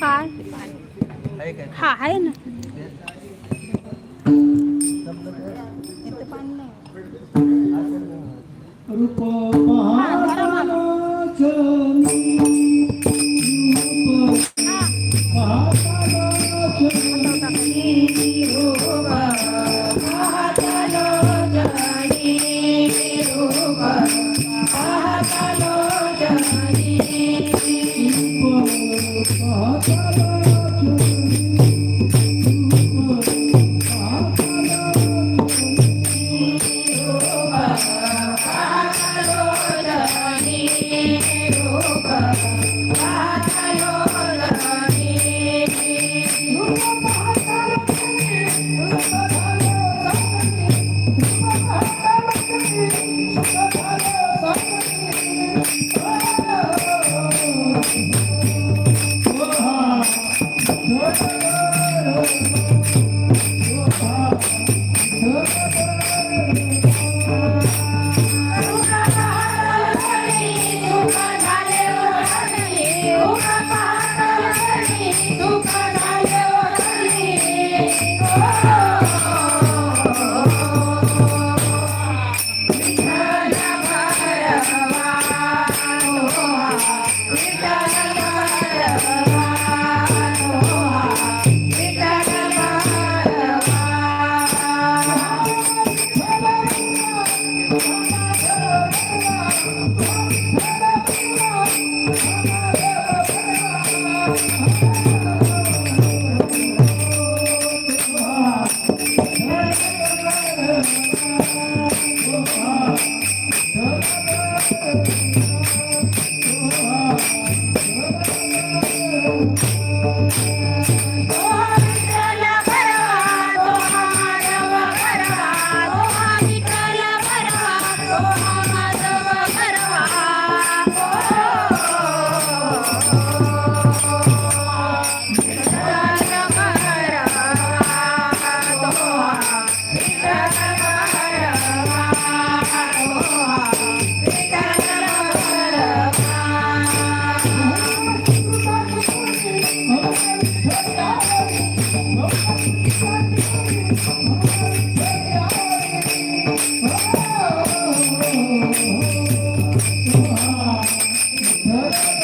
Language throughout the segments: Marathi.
काय? हा आहे ना. रूप Oh, Santos.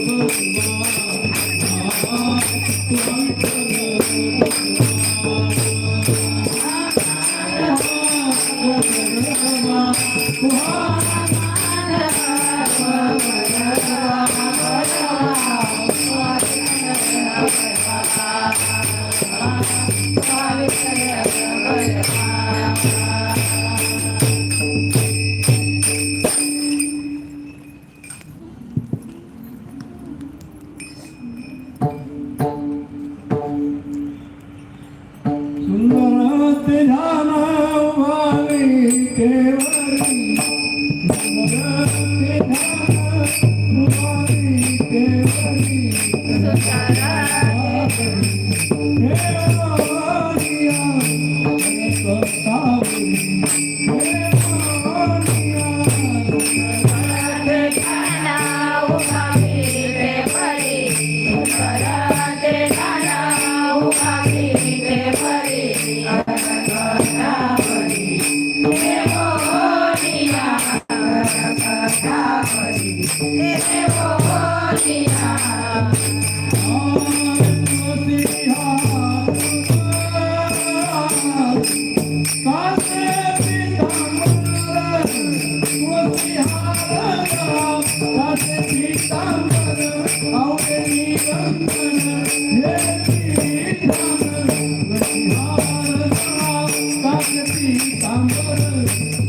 Oh, Martin, huh? Devo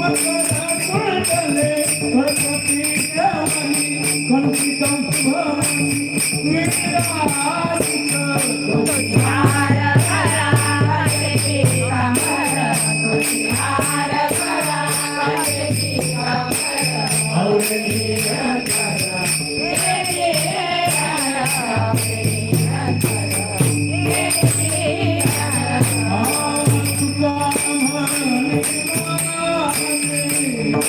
Thank you.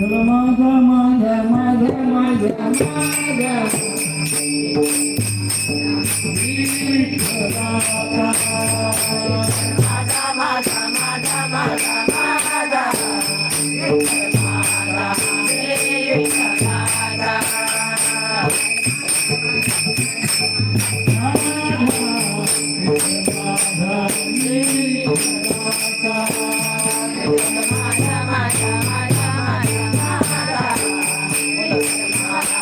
చలో మాధ మాధ మాధ మాధ మాధ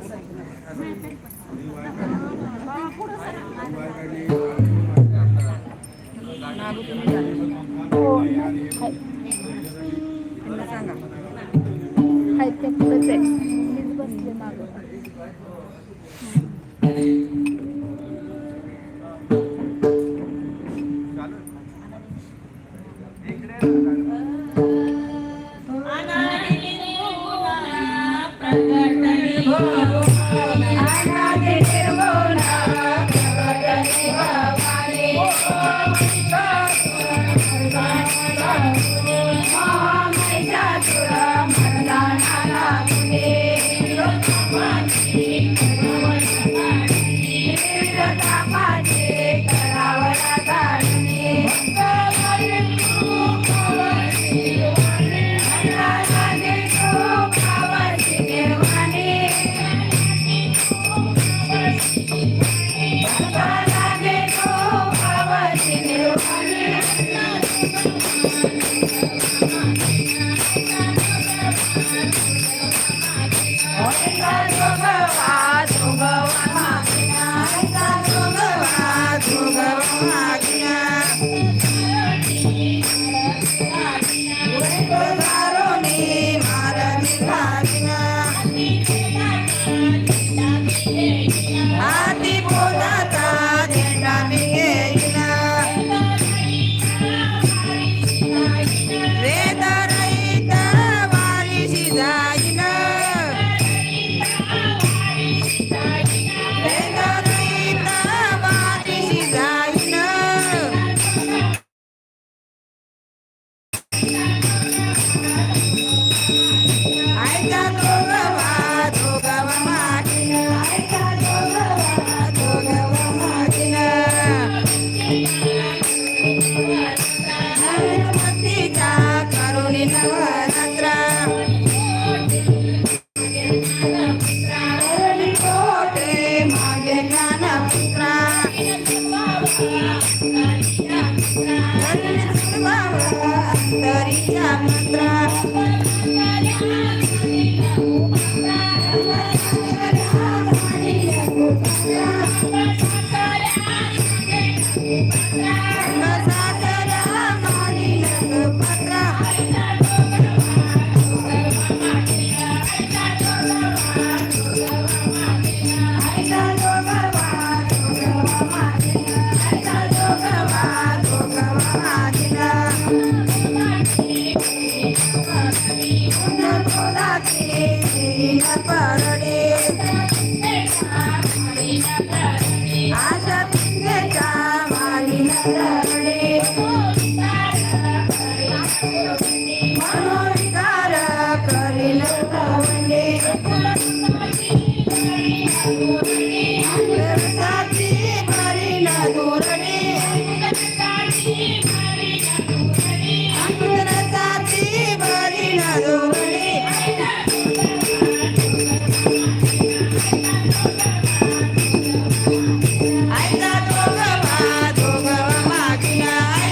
ください。I got no.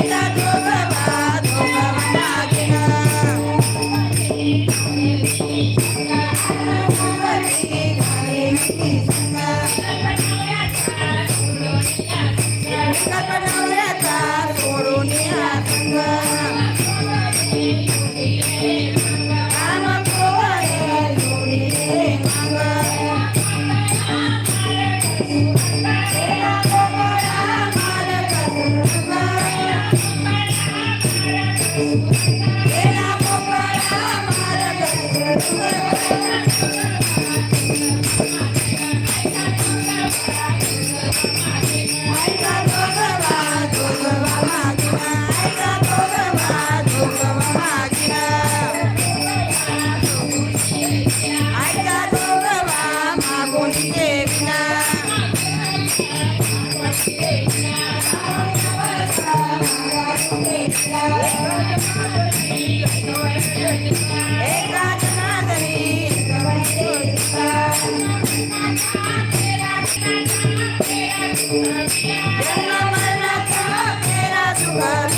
that girl. Thank you.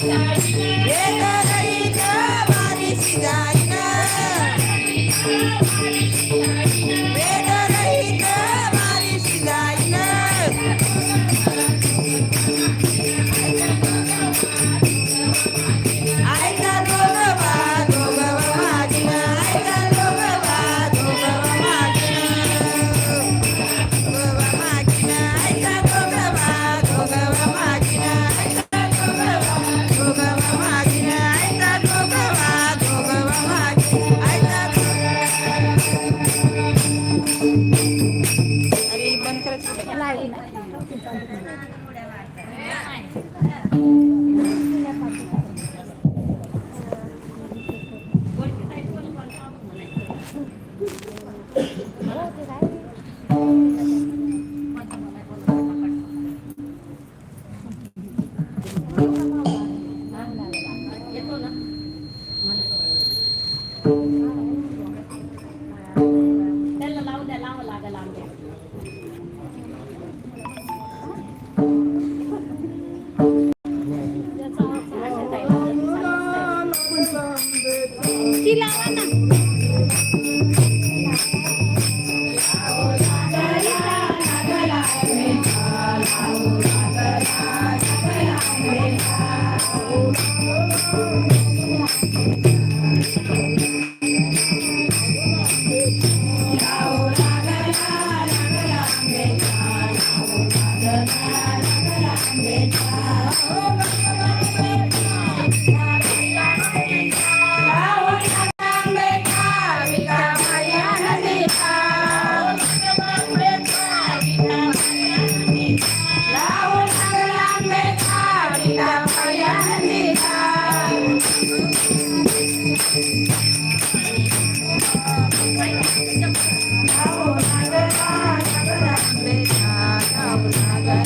Start त्यांना लावून द्या लावा लागा लावून द्या